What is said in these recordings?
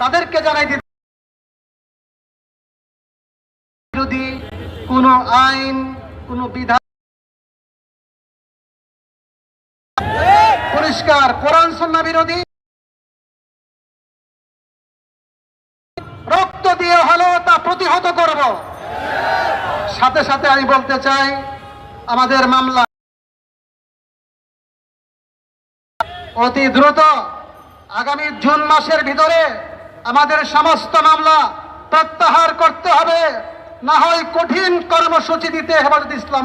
তাদেরকে জানাই দিতে বিরোধী কোনো আইন, কোনো বিধান পরিষ্কার, কোরআন সন্না বিরোধী। রক্ত দিয়ে হলেও তা প্রতিহত করব। সাথে সাথে আমি বলতে চাই, আমাদের মামলা অতি দ্রুত আগামী জুন মাসের ভিতরে আমাদের সমস্ত মামলা প্রত্যাহার করতে হবে। না হয় কঠিন কর্মসূচি দিতে হেফাজত ইসলাম।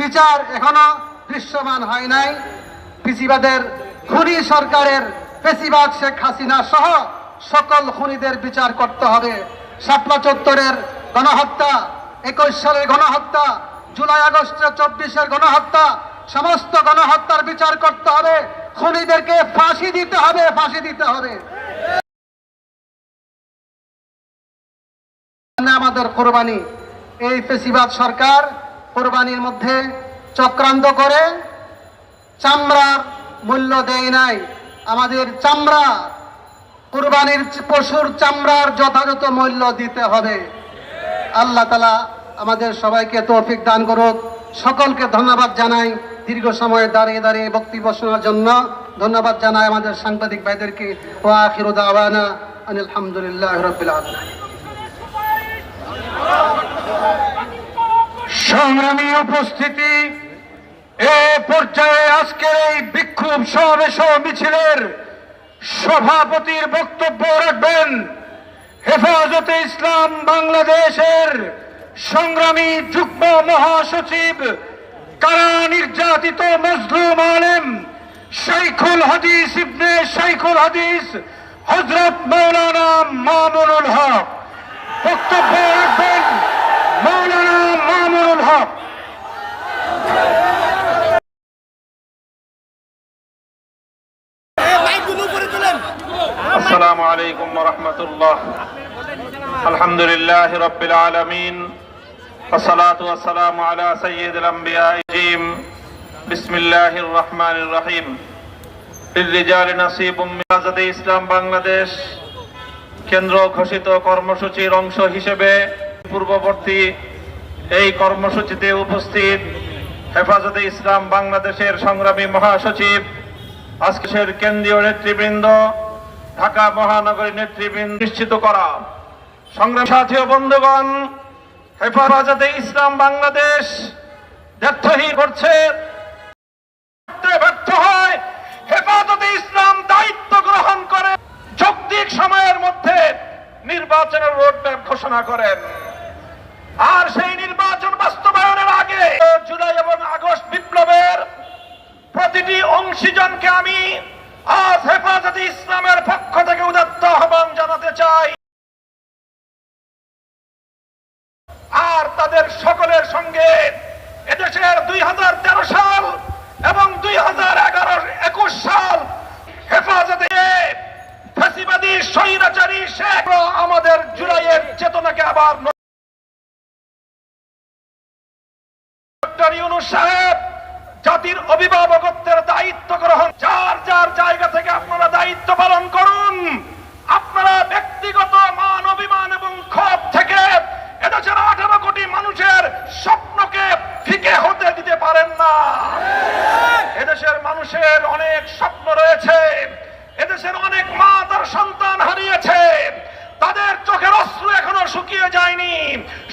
বিচার এখনও দৃশ্যমান হয় নাই। পিসিবাদের খুনি সরকারের পেশিবাদ শেখ হাসিনা সহ সকল খুনিদের বিচার করতে হবে। শাপলা চত্বরের গণহত্যা, একুশ সালের গণহত্যা, জুলাই আগস্টের চব্বিশের গণহত্যা, সমস্ত গণহত্যার বিচার করতে হবে। খুনিদেরকে ফাঁসি দিতে হবে, ফাঁসি দিতে হবে। আমাদের কোরবানি। এই পেশিবাদ সরকার কোরবানির মধ্যে চক্রান্ত করে, চামড়ার মূল্য দেয় নাই। আমাদের চামড়া, কোরবানির পশুর চামড়ার যথাযথ মূল্য দিতে হবে। আল্লাহ তালা আমাদের সবাইকে তৌফিক দান করুক। সকলকে ধন্যবাদ জানাই। দীর্ঘ সময় দাঁড়িয়ে দাঁড়িয়ে বক্তব্য শোনার জন্য ধন্যবাদ জানাই আমাদের সাংবাদিক ভাইদেরকে। ও আখির দাওয়ানা আলহামদুলিল্লাহ সংগ্রামী উপস্থিতি, এ পর্যায়ে আজকের এই বিক্ষোভ সমাবেশ মিছিলের সভাপতির বক্তব্য রাখবেন হেফাজতে ইসলাম বাংলাদেশের সংগ্রামী যুগ্ম মহাসচিব কারা নির্যাতিত মজলুম আলেম শাইখুল হাদিস ইবনে শাইখুল হাদিস হজরত মৌলানা মামুনুল হক বক্তব্য রাখবেন মৌলানা মামুনুল হক السلام عليكم ورحمة الله الحمد لله رب العالمين والصلاة والسلام على سيد الأنبياء بسم الله الرحمن الرحيم للرجال نصيب من আজাদে ইসলাম বাংলাদেশ কেন্দ্র ঘোষিত কর্মসূচির অংশ হিসেবে পূর্ববর্তী এই কর্মসূচিতে উপস্থিত হেফাজতে ইসলাম বাংলাদেশের সংগ্রামী মহাসচিব আজকের কেন্দ্রীয় নেতৃবৃন্দ ঢাকা মহানগরী নেতৃবৃন্দ নিশ্চিত করা সংগ্রাম সাথী ও বন্ধুগণ হেফাজতে ইসলাম বাংলাদেশ ব্যর্থহীন করছে। ব্যর্থ হয়, হেফাজতে ইসলাম দায়িত্ব গ্রহণ করে। যৌক্তিক সময়ের মধ্যে নির্বাচনের রোডম্যাপ ঘোষণা করেন। আর সেই নির্বাচন বাস্তবায়নের আগে জুলাই এবং আগস্ট বিপ্লবের প্রতিটি অংশীজনকে আমি আজ হেফাজতে ইসলামের পক্ষ থেকে উদাত্ত আহ্বান জানাতে চাই। আর তাদের সকলের সঙ্গে এদেশের দুই হাজার তেরো সাল এবং দুই হাজার এগারো একুশ সাল হেফাজতে ফেসিবাদী স্বৈরাচারী শেখ আমাদের জুলাইয়ের চেতনাকে আবার জাতির অভিভাবকত্বের দায়িত্ব গ্রহণ যার যার জায়গা থেকে আপনারা দায়িত্ব পালন করুন।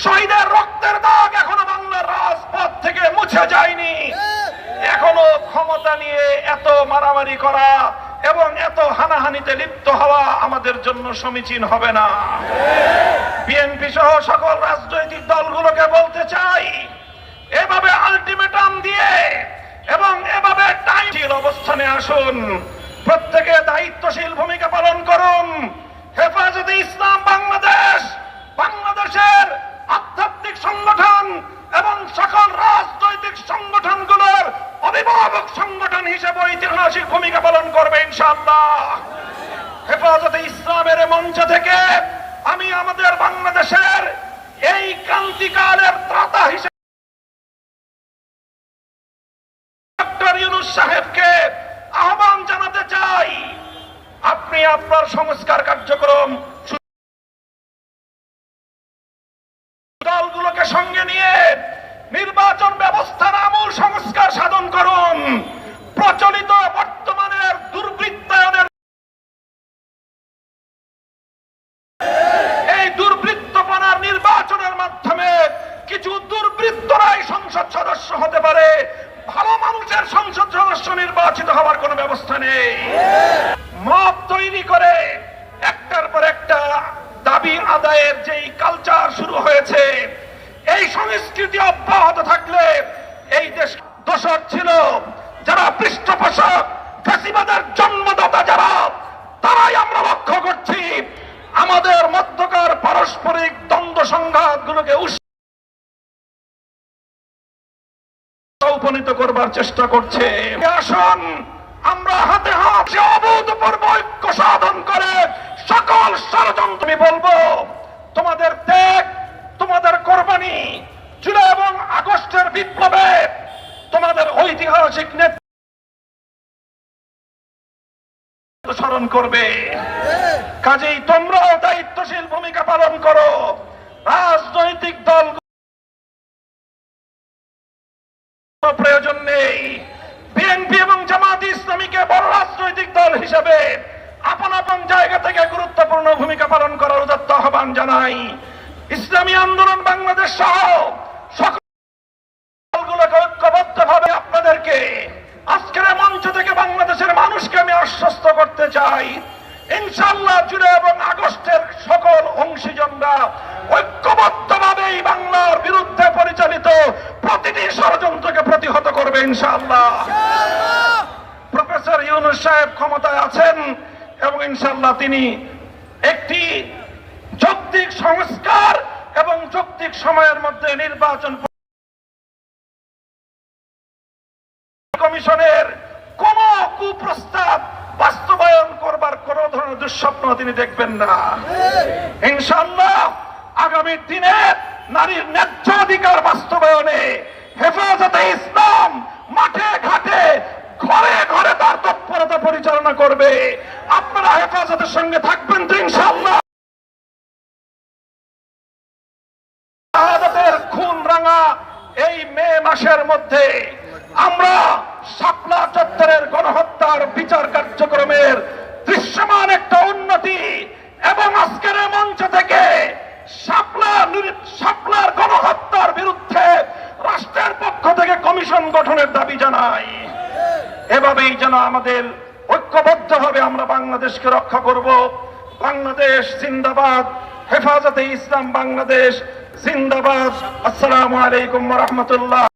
শহীদের রক্তের দাগ এখনও বাংলার রাজপথ থেকে মুছে যায়নি। এখনও ক্ষমতা নিয়ে এত মারামারি করা এবং এত হানাহানিতে লিপ্ত হওয়া আমাদের জন্য সমীচীন হবে না। বিএনপি সহ সকল রাজনৈতিক দলগুলোকে বলতে চাই, এভাবে আলটিমেটাম দিয়ে এবং এভাবে টাইম অবস্থানে আসুন। প্রত্যেকে দায়িত্বশীল ভূমিকা পালন করুন। হেফাজতে ইসলাম বাংলাদেশ। ক্রান্তিকালের ত্রাতা হিসেবে সাহেবকে আহ্বান জানাতে চাই। আপনি আপনার সংস্কার কার্যক্রম দলগুলোকে সঙ্গে নিয়ে নির্বাচন ব্যবস্থার আমূল সংস্কার সাধন করুন। প্রচলিত সংস্কৃতি অব্যাহত থাকলে এই দেশ দোষর ছিল। যারা পৃষ্ঠপোষক ফেসিবাদের জন্মদাতা যারা, তারাই আমরা লক্ষ্য করছি। আমাদের মধ্যকার পারস্পরিক দ্বন্দ্ব সংঘাত গুলোকে উপনীত করবার চেষ্টা করছে। আসুন আমরা হাতে হাত অভূতপূর্ব ঐক্য সাধন করে সকল ষড়যন্ত্র বলব, তোমাদের ত্যাগ, তোমাদের কোরবানি বিপ্লবে তোমাদের ঐতিহাসিক নেতৃত্ব করবে। কাজেই তোমরাও দায়িত্বশীল ভূমিকা পালন করো। রাজনৈতিক দল প্রয়োজন নেই। বিএনপি এবং জামাত ইসলামীকে বড় রাজনৈতিক দল হিসেবে আপন আপন জায়গা থেকে গুরুত্বপূর্ণ ভূমিকা পালন করার উদাত্ত আহ্বান জানাই। ইসলামী আন্দোলন বাংলাদেশ সহ সকল দলগুলোকে ঐক্যবদ্ধ ভাবে আপনাদেরকে আজকের এই মঞ্চ থেকে বাংলাদেশের মানুষকে আমি আশ্বস্ত করতে চাই। ইনশাল্লাহ জুলাই এবং আগস্টের সকল অংশীজনরা এই বাংলার বিরুদ্ধে পরিচালিত প্রতিটি ষড়যন্ত্রকে প্রতিহত করবে, ইনশাআল্লাহ। প্রফেসর ইউনুস সাহেব ক্ষমতায় আছেন এবং ইনশাআল্লাহ তিনি একটি যৌক্তিক সংস্কার এবং যৌক্তিক সময়ের মধ্যে নির্বাচন কমিশনের কোন কুপ্রস্তাব বাস্তবায়ন করবার কোন ধরনের দুঃস্বপ্ন তিনি দেখবেন না। ইনশাল্লাহ আগামী দিনে নারীর ন্যায্য অধিকার বাস্তবায়নে হেফাজতে ইসলাম মাঠে ঘাটে, ঘরে ঘরে তার তৎপরতা পরিচালনা করবে। আপনারা হেফাজতের সঙ্গে থাকবেন তো ইনশাল্লাহ খুন রাঙা এই মে মাসের মধ্যে আমরা শাপলা চত্বরের গণহত্যার বিচার কার্যক্রমের দৃশ্যমান একটা উন্নতি এবং আজকের এই মঞ্চ থেকে শাপলা নির- শাপলার গণহত্যার বিরুদ্ধে রাষ্ট্রের পক্ষ থেকে কমিশন গঠনের দাবি জানাই। এভাবেই যেন আমাদের ঐক্যবদ্ধ ঐক্যবদ্ধভাবে আমরা বাংলাদেশকে রক্ষা করব। বাংলাদেশ জিন্দাবাদ। হেফাজতে ইসলাম বাংলাদেশ জিন্দাবাদ। আসসালামু আলাইকুম রহমতুল্লাহ।